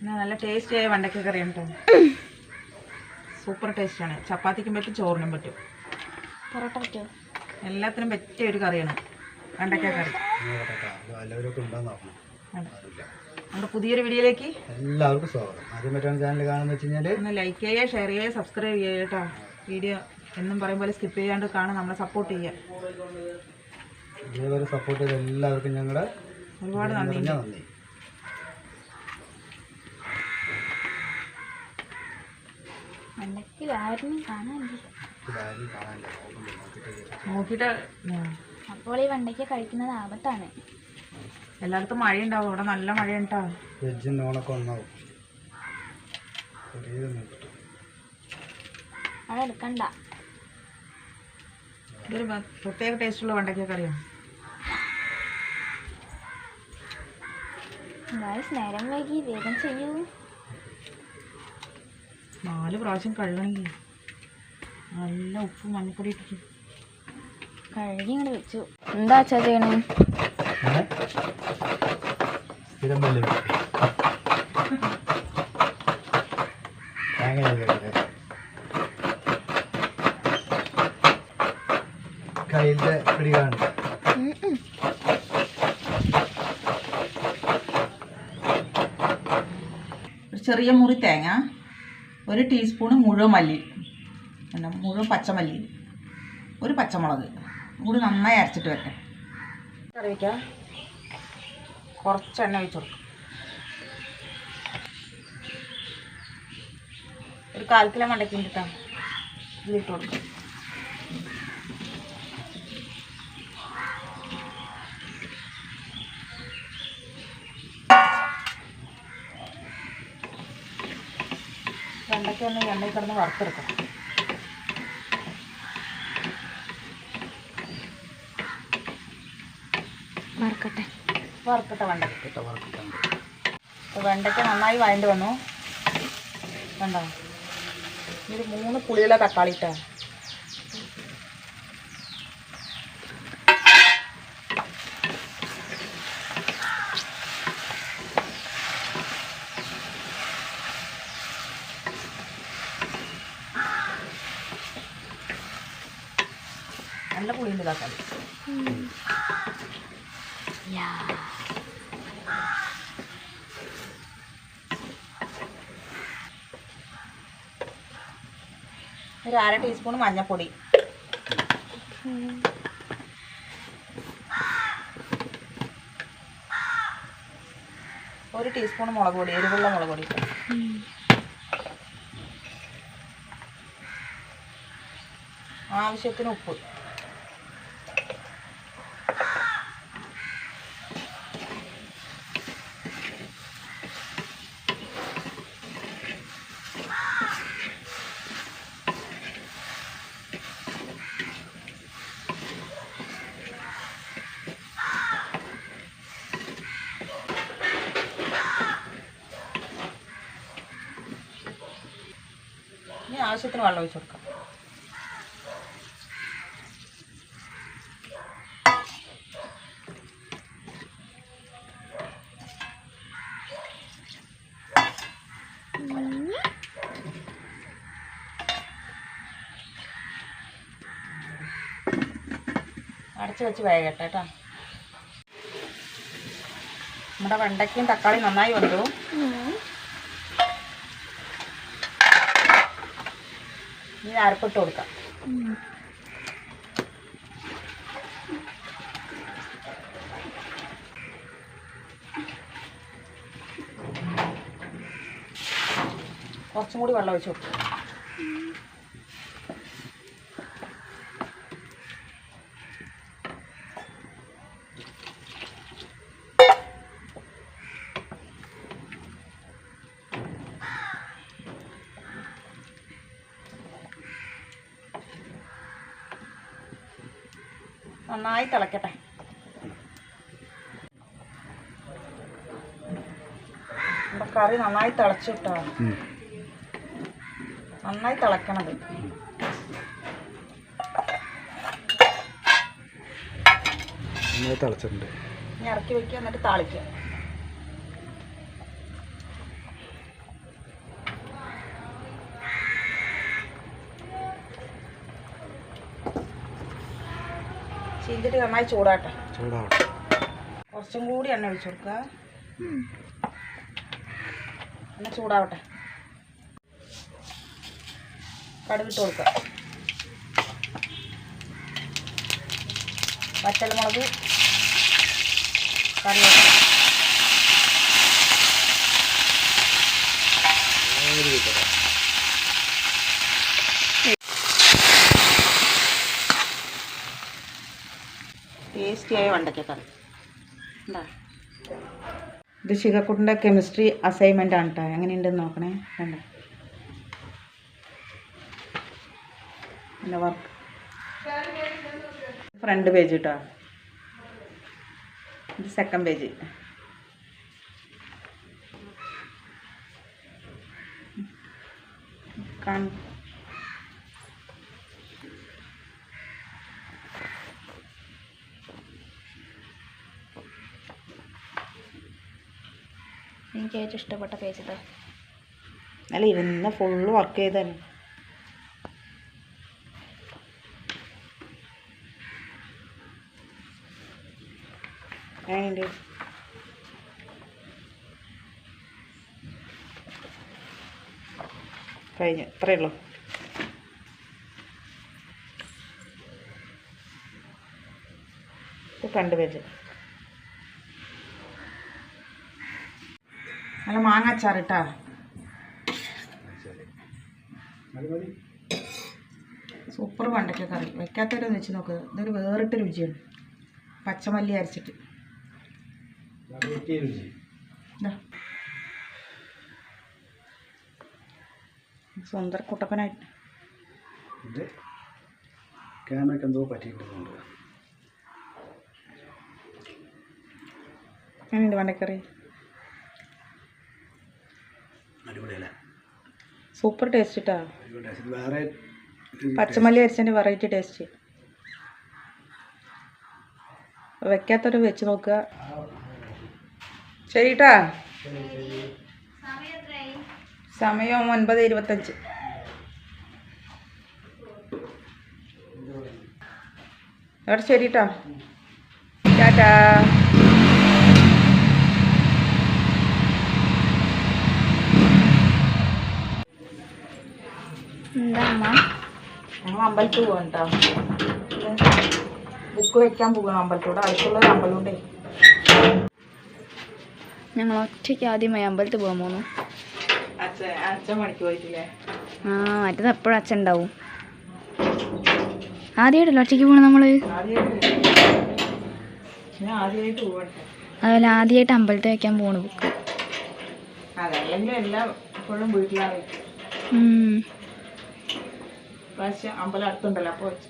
പിന്നെ നല്ല ടേസ്റ്റ് ആയ വെണ്ടയ്ക്ക കറിയാണ് കേട്ടോ സൂപ്പർ ടേസ്റ്റാണ്. ചപ്പാത്തിക്കും പറ്റും ചോറിനും പറ്റും. പൊറോട്ട എല്ലാത്തിനും പറ്റിയ ഒരു കറിയാണ് വെണ്ടയ്ക്ക കറി. നമ്മുടെ പുതിയൊരു വീഡിയോയിലേക്ക് എല്ലാവർക്കും സ്വാഗതം. ആദ്യം പറ്റുന്ന ചാനൽ കാണുന്ന വെച്ച് കഴിഞ്ഞാൽ ഒന്ന് ലൈക്ക് ചെയ്യുക ഷെയർ ചെയ്യുക സബ്സ്ക്രൈബ് ചെയ്യുക കേട്ടോ. വീഡിയോ എന്നും പറയും പോലെ സ്കിപ്പ് ചെയ്യാണ്ട് കാണാൻ നമ്മളെ സപ്പോർട്ട് ചെയ്യുക. ഇതേപോലെ സപ്പോർട്ട് ചെയ്ത എല്ലാവർക്കും ഞങ്ങളുടെ ഒരുപാട് നന്ദി. വെണ്ടയ്ക്ക് ആരും കാണാനില്ല. അപ്പോൾ ഈ വെണ്ടയ്ക്ക കഴിക്കുന്നത് ആപത്താണ്. എല്ലായിടത്തും മഴ ഉണ്ടാവും ഇവിടെ നല്ല മഴ വെജും നോണൊക്കെ ഒന്നാവും. ചെറിയ നോക്കിയിട്ട് അവിടെ എടുക്കണ്ട. ഇതൊരു പ്രത്യേക ടേസ്റ്റുള്ള വെണ്ടയ്ക്ക കറിയാണ് നേരം വൈകി വേഗം ചെയ്യൂ. നാല് പ്രാവശ്യം കഴുകണമെങ്കിൽ. നല്ല ഉപ്പ് മഞ്ഞപ്പൊടി ഇട്ടിട്ട്. കഴുകി ഇങ്ങനെ വെച്ചു. എന്താ അച്ഛാ ചെയ്യണേ. കയ്യിലെ പിടി ഒരു ചെറിയ മുറി തേങ്ങ. ഒരു ടീസ്പൂണ് മുഴുവൻ മല്ലി പിന്നെ മുഴുവൻ പച്ചമല്ലി ഒരു പച്ചമുളക് കൂടി നന്നായി അരച്ചിട്ട് വെക്കാം. കറി വയ്ക്കാം കുറച്ച് എണ്ണ ഒഴിച്ച് കൊടുക്കും. ഒരു കാൽ കിലോ മണ്ടയ്ക്ക് ഇതിട്ട് ഇതിലിട്ട് കൊടുക്കും വെണ്ടയ്ക്ക ഒന്ന് എണ്ണയിൽ കിടന്ന് വറുത്തെടുക്കാം. വറുക്കട്ടെ. വറുക്കട്ടെ വെണ്ടയ്ക്ക അപ്പോൾ വെണ്ടയ്ക്ക നന്നായി വഴണ്ട് വന്നു. കണ്ടോ? ഇത് മൂന്ന് പുളിയുള്ള തക്കാളി ഇട്ടാ നല്ല പുളിയുണ്ട് യാ. ഒരു അര ടീസ്പൂൺ മഞ്ഞൾപ്പൊടി ഒരു ടീസ്പൂൺ മുളക് പൊടി എരിവുള്ള മുളക് പൊടി. ആവശ്യത്തിന് ഉപ്പ് ഇനി ആവശ്യത്തിന് വെള്ളം ഒഴിച്ചു കൊടുക്കാം. അടച്ചു വെച്ച് വേഗട്ടെ കേട്ടോ. നമ്മുടെ വെണ്ടയ്ക്കും തക്കാളി നന്നായി വന്നു ഇനി അരപ്പിട്ട് കൊടുക്കാം. കുറച്ചും കൂടി വെള്ളം ഒഴിച്ച് കൊടുക്കും. നന്നായി തിളക്കട്ടെ. നമ്മുടെ കറി നന്നായി തിളച്ചിട്ടോ നന്നായി തിളക്കണത്. നന്നായി തിളച്ചിട്ടുണ്ട്. ഇനി ഇറക്കി വെക്കുക എന്നിട്ട് താളിക്കുക. ചീഞ്ചട്ടി നന്നായി ചൂടാട്ടെ. ചൂടാവട്ടെ. കുറച്ചും കൂടി എണ്ണ ഒഴിച്ചു കൊടുക്കുക. എണ്ണ ചൂടാവട്ടെ. കടുകിട്ട് കൊടുക്കുക. വറ്റൽമുളക് കറിവേപ്പില. ടേസ്റ്റിയായ വണ്ടക്കക്കറി ഇത്. ശിഖക്കുട്ടിന്റെ കെമിസ്ട്രി അസൈൻമെന്റ് ആണ് കേട്ടോ എങ്ങനെയുണ്ടെന്ന് നോക്കണേ. വേണ്ട വർക്ക് ഫ്രണ്ട് പേജ് കേട്ടോ ഇത് സെക്കൻഡ് പേജ് കാണ എനിക്ക് ഏറ്റവും ഇഷ്ടപ്പെട്ട പേജ് ഇതാ അല്ല ഇരുന്ന് ഫുള്ള് വർക്ക് ചെയ്തല്ലേ എങ്ങനെയുണ്ട് കഴിഞ്ഞു. ഇത്രയേ ഉള്ളൂ. ഇത് ഫ്രണ്ട് പേജ് നല്ല മാങ്ങ അച്ചാറിട്ടാ. ശരി മതി മതി സൂപ്പർ വെണ്ടയ്ക്ക കറി. വെക്കാത്തവരൊന്ന് വെച്ച് നോക്ക്. ഇതൊരു വേറിട്ട രുചിയാണ്. പച്ചമല്ലി അരച്ചിട്ട്. സുന്ദർ കുട്ടപ്പനായിട്ട് ഇത് ക്യാമറയ്ക്ക് എന്തോ പറ്റിയിട്ടുണ്ട്. എങ്ങനെയുണ്ട് സൂപ്പർ ടേസ്റ്റ്. കേട്ടോ വേറെ പച്ചമല്ലി അരിച്ചതിന്റെ വെറൈറ്റി ടേസ്റ്റ് വെക്കാത്തൊരു വെച്ച് നോക്കുക. ശരിട്ടാ? സമയം ഒൻപത് ഇരുപത്തഞ്ച്. എവിടെ ശരിട്ടാ. ടാറ്റാ എന്താ അമ്മ ഞങ്ങൾ അമ്പലത്തിൽ പോകാം കേട്ടോ ബുക്ക് വെക്കാൻ പോകണം അമ്പലത്തോടെ അടുത്തുള്ള അമ്പലമുണ്ടേ ഞങ്ങൾ ഒറ്റയ്ക്ക് ആദ്യമായി അമ്പലത്തിൽ പോകാൻ പോന്നു. അച്ഛൻ അച്ഛൻ മണിക്ക് പോയിട്ടില്ലേ? ആ മറ്റത് എപ്പോഴും അച്ഛൻ ഉണ്ടാവും. ആദ്യമായിട്ടല്ലോ ഒറ്റയ്ക്ക് പോകണം നമ്മൾ? അതുപോലെ ആദ്യമായിട്ട് അമ്പലത്തിൽ വെക്കാൻ പോണു ബുക്ക്. അതെല്ലാം എല്ലാം എപ്പോഴും വീട്ടിലാണ്. പ്രാവശ്യം അമ്പലം അടുത്തുണ്ടല്ലോ അപ്പോൾ വെച്ചു.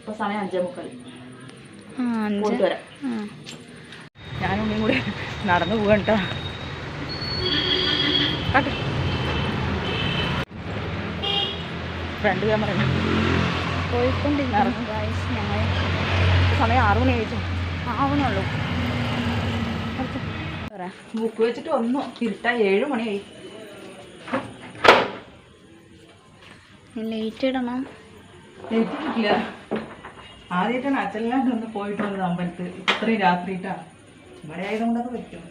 ഇപ്പോൾ സമയം അഞ്ചേ മുക്കാൽ പോയിട്ട് വരാം. ഞാനും കൂടെ നടന്നു പോകാം കേട്ടോ. ഫ്രണ്ട് ക്യാമറ ഞങ്ങൾ സമയം ആറു മണി കഴിച്ചു ആവണുള്ളൂ. ബുക്ക് വെച്ചിട്ട് ഒന്നും ഇരുട്ടാ ഏഴ് മണിയായി. ലേറ്റ് ഇടണം. ലേറ്റ് കിട്ടില്ല ആദ്യമായിട്ടാണ് അച്ഛനെല്ലാം ഒന്ന് പോയിട്ട് വന്നത് അമ്പലത്ത് ഇത്രയും രാത്രിയിട്ടാണ്. ഇവിടെ ആയതുകൊണ്ടൊക്കെ പറ്റും.